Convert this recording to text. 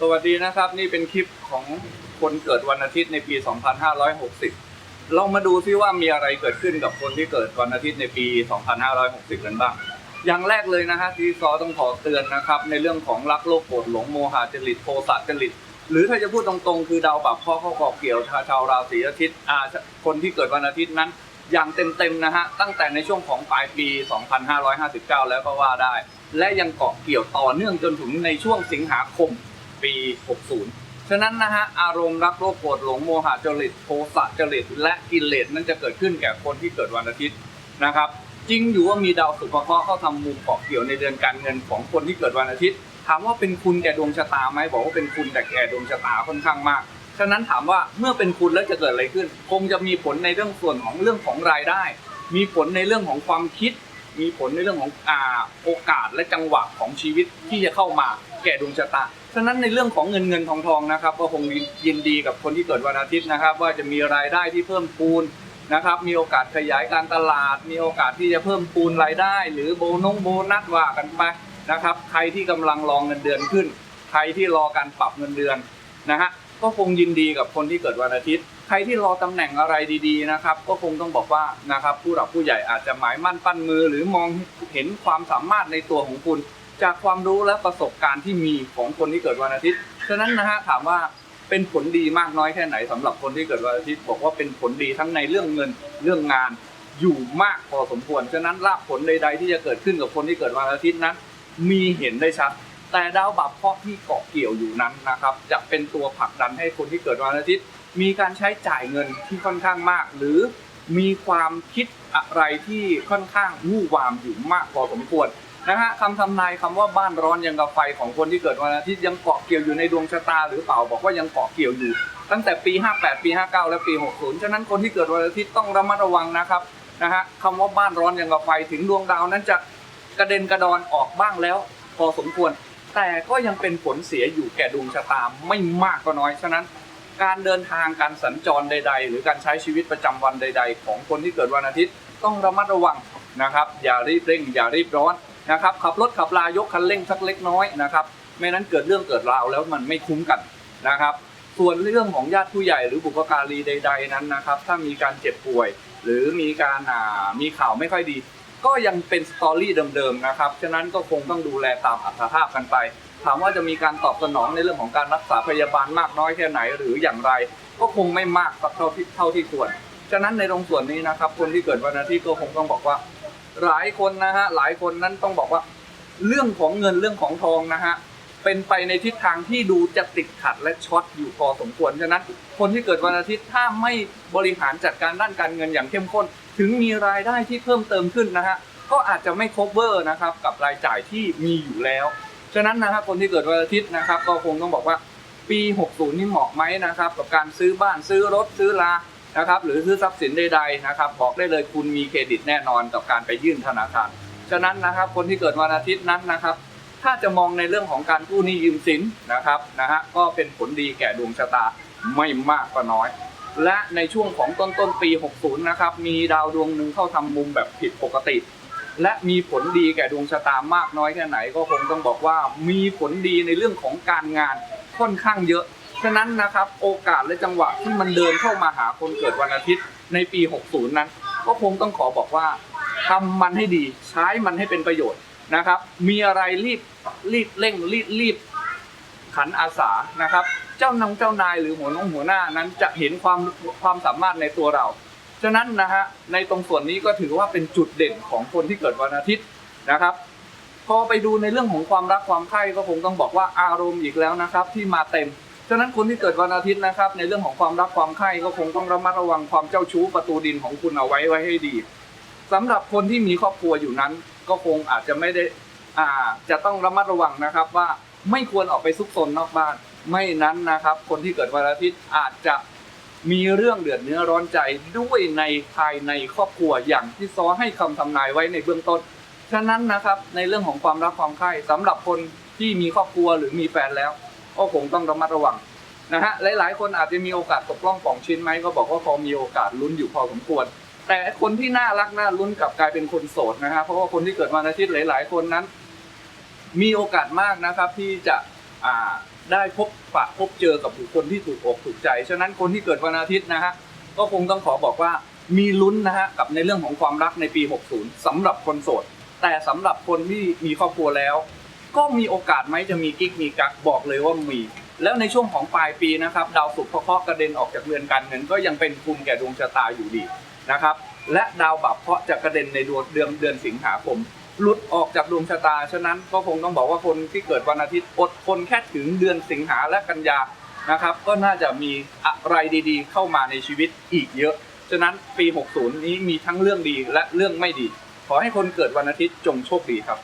สวัสดีนะครับ นี่เป็นคลิปของคนเกิดวันอาทิตย์ในปี 2560 เรามาดูซิว่ามีอะไรเกิดขึ้นกับคนที่เกิดวันอาทิตย์ในปี 2560 กันบ้าง อย่างแรกเลยนะฮะที่ซอต้องขอเตือนนะครับ ในเรื่องของรักโลภโกรธหลงโมหะจริตโทสะจริต หรือถ้าจะพูดตรงๆ คือดาวปรับข้อเข้าเกาะเกี่ยวชาวราศีอาทิตย์อาคนที่เกิดวันอาทิตย์นั้น อย่างเต็มๆนะฮะตั้งแต่ในช่วงของปลายปี 2559 แล้วก็ว่าได้ และยังเกาะเกี่ยวต่อเนื่องจนถึงในช่วงสิงหาคม ปี 60 ฉะนั้นนะฮะอารมณ์รักโลภโกรธหลงโมหะจริตโทสะจริตและกิเลสนั้นจะเกิดขึ้นแก่คนที่เกิดวันอาทิตย์นะครับจริงอยู่ว่ามีดาวสุภเคราะห์เข้าทำมุมเกาะเกี่ยวในเดือนการเงินของคนที่เกิดวันอาทิตย์ ถามว่าเป็นคุณแก่ดวงชะตาไหมบอกว่าเป็นคุณแต่แก่ดวงชะตาค่อนข้างมาก ฉะนั้นถามว่าเมื่อเป็นคุณแล้วจะเกิดอะไรขึ้น คงจะมีผลในเรื่องส่วนของเรื่องของรายได้ มีผลในเรื่องของความคิด มีผลในเรื่องของอ่าโอกาสและจังหวะของชีวิตที่จะเข้ามาแก่ดวงชะตา ฉะนั้นในเรื่องของเงินเงินทองทองนะครับก็คงยินดีกับคนที่เกิดวันอาทิตย์นะครับ ว่าจะมีรายได้ที่เพิ่มพูนนะครับ มีโอกาสขยายการตลาด มีโอกาสที่จะเพิ่มพูนรายได้ หรือโบนงโบนัสว่ากันไปนะครับ ใครที่กำลังรองเงินเดือนขึ้น ใครที่รอการปรับเงินเดือนนะฮะก็คงยินดีกับคนที่เกิดวันอาทิตย์ ใครที่รอตำแหน่งอะไรดีๆนะครับ ก็คงต้องบอกว่านะครับผู้หลักผู้ใหญ่อาจจะหมายมั่นปั้นมือ หรือมองเห็นความสามารถในตัวของคุณ จากความรู้และประสบการณ์ที่มีของคนที่เกิดวันอาทิตย์ ฉะนั้นนะฮะถามว่าเป็นผลดีมากน้อยแค่ไหนสำหรับคนที่เกิดวันอาทิตย์บอกว่าเป็นผลดีทั้งในเรื่องเงินเรื่องงานอยู่มากพอสมควร ฉะนั้นรากผลใด ๆ ที่จะเกิดขึ้นกับคนที่เกิดวันอาทิตย์นั้น มีเห็นได้ชัด แต่ดาวบัพเคราะที่เกาะเกี่ยวอยู่นั้นนะครับจะเป็นตัวผลักดันให้คนที่เกิดวันอาทิตย์ มีการใช้จ่ายเงินที่ค่อนข้างมาก หรือมีความคิดอะไรที่ค่อนข้างวู่วามอยู่มากพอสมควร นะฮะคำทำนายคำว่าบ้านร้อนยังกับไฟของคนที่เกิดวันอาทิตย์ยังเกาะเกี่ยวอยู่ในดวงชะตาหรือเปล่าบอกว่ายังเกาะเกี่ยวอยู่ ตั้งแต่ปี 58 ปี 59 และปี 60 ฉะนั้นคนที่เกิดวันอาทิตย์ต้องระมัดระวังนะครับนะฮะคำว่าบ้านร้อนยังกับไฟถึงดวงดาวนั้นจะกระเด็นกระดอนออกบ้างแล้ว พอสมควร แต่ก็ยังเป็นผลเสียอยู่แก่ดวงชะตาไม่มากก็น้อยฉะนั้นการเดินทางการสัญจรใด ๆ หรือการใช้ชีวิตประจำวันใด ๆ ของคนที่เกิดวันอาทิตย์ต้องระมัดระวังนะครับ อย่ารีบเร่ง อย่ารีบร้อน นะครับขับรถขับลายกคันเร่งสักเล็กน้อยนะครับไม่นั้นเกิดเรื่องเกิดราวแล้วมันไม่คุ้มกันนะครับส่วนเรื่องของญาติผู้ใหญ่หรือบุพการีใด ๆนั้นนะครับ ถ้ามีการเจ็บป่วย หรือมีการมีข่าวไม่ค่อยดี ก็ยังเป็นสตอรี่เดิมๆนะครับฉะนั้นก็คงต้องดูแลตามอัตภาพกันไป ถามว่าจะมีการตอบสนองในเรื่องของการรักษาพยาบาลมากน้อยแค่ไหนหรืออย่างไร ก็คงไม่มากสักเท่าที่เท่าที่ควรฉะนั้นในตรงส่วนนี้นะครับ คนที่เกิดวันอาทิตย์ก็คงต้องบอกว่า หลายคนนะฮะหลายคนนั้นต้องบอกว่า เรื่องของเงินเรื่องของทองนะฮะเป็นไปในทิศทางที่ดูจะติดขัดและช็อตอยู่พอสมควร ฉะนั้น คนที่เกิดวันอาทิตย์ถ้าไม่บริหารจัดการด้านการเงินอย่างเข้มข้น ถึงมีรายได้ที่เพิ่มเติมขึ้นนะฮะก็อาจจะไม่ cover นะครับกับรายจ่ายที่มีอยู่แล้ว ฉะนั้นนะครับคนที่เกิดวันอาทิตย์นะครับก็คงต้องบอกว่าปี 60 นี่เหมาะไหมนะครับกับการซื้อบ้านซื้อรถซื้อลา นะครับหรือซื้อทรัพย์สินใดๆนะครับบอกได้เลยคุณมีเครดิตแน่นอนกับการไปยื่นธนาคาร ฉะนั้นนะครับคนที่เกิดวันอาทิตย์นั้นนะครับ ถ้าจะมองในเรื่องของการกู้หนี้ยืมสินนะครับนะฮะก็เป็นผลดีแก่ดวงชะตาไม่มากก็น้อย และในช่วงของต้นต้นปี 60 นะครับมีดาวดวงหนึ่งเข้าทำมุมแบบผิดปกติ และมีผลดีแก่ดวงชะตามากน้อยแค่ไหนก็คงต้องบอกว่ามีผลดีในเรื่องของการงานค่อนข้างเยอะ ฉะนั้นนะครับโอกาสและจังหวะที่มันเดินเข้ามาหาคนเกิดวันอาทิตย์ในปี 60 นั้น ก็คงต้องขอบอกว่าทำมันให้ดีใช้มันให้เป็นประโยชน์นะครับ มีอะไรรีบรีบเร่งรีบรีบขันอาสานะครับ เจ้านงเจ้านายหรือหัวน้องหัวหน้านั้นจะเห็นความความสามารถในตัวเราฉะนั้นนะฮะในตรงส่วนนี้ก็ถือว่าเป็นจุดเด่นของคนที่เกิดวันอาทิตย์นะครับพอไปดูในเรื่องของความรักความใคร่ก็คงต้องบอกว่าอารมณ์อีกแล้วนะครับ ที่มาเต็ม ฉะนั้นคนที่เกิดวันอาทิตย์นะครับ ในเรื่องของความรักความใคร่ก็คงต้องระมัดระวังความเจ้าชู้ประตูดินของคุณเอาไว้ไว้ให้ดีสำหรับคนที่มีครอบครัวอยู่นั้น ก็คงอาจจะไม่ได้อ่าจะต้องระมัดระวังนะครับว่าไม่ควรออกไปซุกซนนอกบ้าน ไม่นั้นนะครับ คนที่เกิดวันอาทิตย์อาจจะมีเรื่องเดือดเนื้อร้อนใจด้วยในภายในครอบครัวอย่างที่ซอให้คำทำนายไว้ในเบื้องต้น ฉะนั้นนะครับในเรื่องของความรักความใคร่สำหรับคนที่มีครอบครัวหรือมีแฟนแล้ว ก็คงต้องระมัดระวังนะฮะหลาย ๆ คนอาจจะมีโอกาสตกล่องป่องชิ้นไหมก็บอกว่าพอมีโอกาสลุ้นอยู่พอสมควร แต่คนที่น่ารักน่าลุ้นกลับกลายเป็นคนโสดนะฮะเพราะว่าคนที่เกิดวันอาทิตย์หลาย ๆ คนนั้น มีโอกาสมากนะครับที่จะอ่าได้พบปะพบเจอกับบุคคลที่ถูกอกถูกใจ ฉะนั้นคนที่เกิดวันอาทิตย์นะฮะก็คงต้องขอบอกว่ามีลุ้นนะฮะกับในเรื่องของความรักในปี 60สำหรับคนโสด แต่สำหรับคนที่มีครอบครัวแล้ว ก็มีโอกาสไหมจะมีกิ๊กมีกักบอกเลยว่ามี แล้วในช่วงของปลายปีนะครับดาวศุกร์เคราะห์กระเด็นออกจากเรือนการเงินก็ยังเป็นคุมแก่ดวงชะตาอยู่ดีนะครับและดาวบับเพราะห์จะกระเด็นในดวงเดือนเดือนสิงหาคมหลุดออกจากดวงชะตา ฉะนั้นก็คงต้องบอกว่าคนที่เกิดวันอาทิตย์อดทนแค่ถึงเดือนสิงหาและกันยานะครับ ก็น่าจะมีอะไรดีๆ เข้ามาในชีวิตอีกเยอะ ฉะนั้นปี 60 นี้มีทั้งเรื่องดีและเรื่องไม่ดี ขอให้คนเกิดวันอาทิตย์จงโชคดีครับ